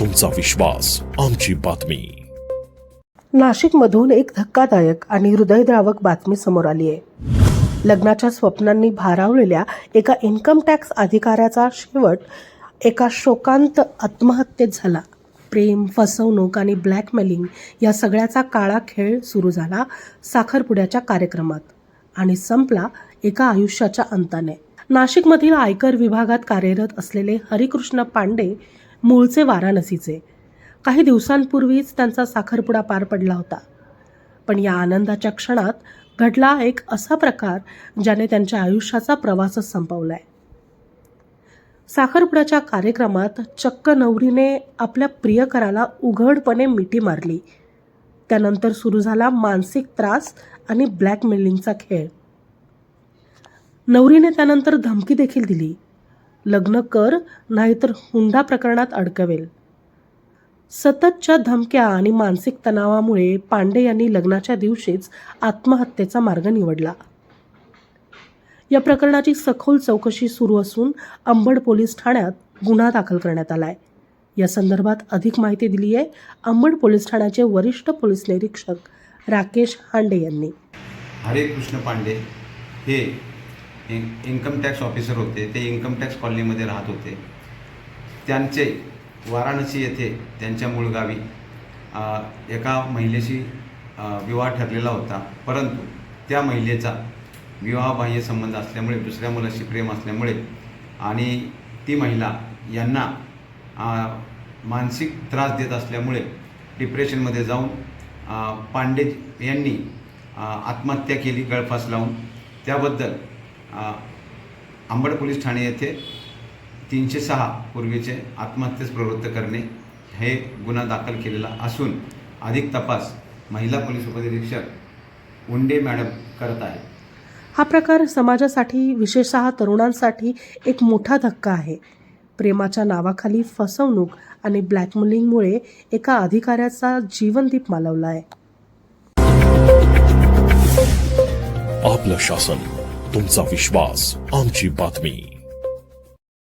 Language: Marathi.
तुमचा विश्वास आमची बातमी. नाशिकमधून एक धक्कादायक आणि हृदयद्रावक बातमी समोर आली आहे. लग्नाच्या स्वप्नांनी भारावलेल्या एका इन्कम टॅक्स अधिकाऱ्याचा शेवट एका शोकांत आत्महत्येत झाला. प्रेम फसवणूक आणि ब्लॅकमेलिंग या सगळ्याचा काळा खेळ सुरू झाला साखरपुड्याच्या कार्यक्रमात आणि संपला एका आयुष्याच्या अंताने. नाशिकमधील आयकर विभागात कार्यरत असलेले हरिकृष्ण पांडे मूळचे वाराणसीचे. काही दिवसांपूर्वीच त्यांचा साखरपुडा पार पडला होता. पण या आनंदाच्या क्षणात घडला एक असा प्रकार ज्याने त्यांच्या आयुष्याचा प्रवासच संपवलाय. साखरपुड्याच्या कार्यक्रमात चक्क नवरीने आपल्या प्रियकराला उघडपणे मिठी मारली. त्यानंतर सुरू झाला मानसिक त्रास आणि ब्लॅकमेलिंगचा खेळ. नवरीने त्यानंतर धमकी देखील दिली. लग्न कर नाहीतर हुंडा प्रकरणात अडकवेल. सततच्या धमक्या आणि मानसिक तणावामुळे पांडे यांनी लग्नाच्या दिवशीच आत्महत्येचा मार्ग निवडला. या प्रकरणाची सखोल चौकशी सुरू असून अंबड पोलीस ठाण्यात गुन्हा दाखल करण्यात आलाय. या संदर्भात अधिक माहिती दिली आहे अंबड पोलीस ठाण्याचे वरिष्ठ पोलीस निरीक्षक राकेश हांडे यांनी. हरे कृष्ण पांडे हे इन इन्कम टॅक्स ऑफिसर होते ते इन्कम टॅक्स कॉलनीमध्ये राहत होते. त्यांचे वाराणसी येथे त्यांच्या मूळ गावी एका महिलेशी विवाह ठरलेला होता. परंतु त्या महिलेचा विवाहबाह्य संबंध असल्यामुळे दुसऱ्या मुलाशी प्रेम असल्यामुळे आणि ती महिला यांना मानसिक त्रास देत असल्यामुळे डिप्रेशनमध्ये जाऊन पांडे यांनी आत्महत्या केली गळफास लावून. त्याबद्दल अ, अंबड पोलीस ठाणे येथे तीनशे सहा पूर्वीचे आत्महत्येस प्रवृत्त करणे हे गुन्हा दाखल केलेला असून अधिक तपास महिला पोलीस उपनिरीक्षक उंडे मॅडम करत आहे हा प्रकार समाजासाठी विशेषतः तरुणांसाठी एक मोठा धक्का आहे. प्रेमाच्या नावाखाली फसवणूक आणि ब्लॅकमेलिंगमुळे एका अधिकाऱ्याचा जीवनदीप मालवला आहे. आपलं शासन तुमचा विश्वास. आमची बातमी.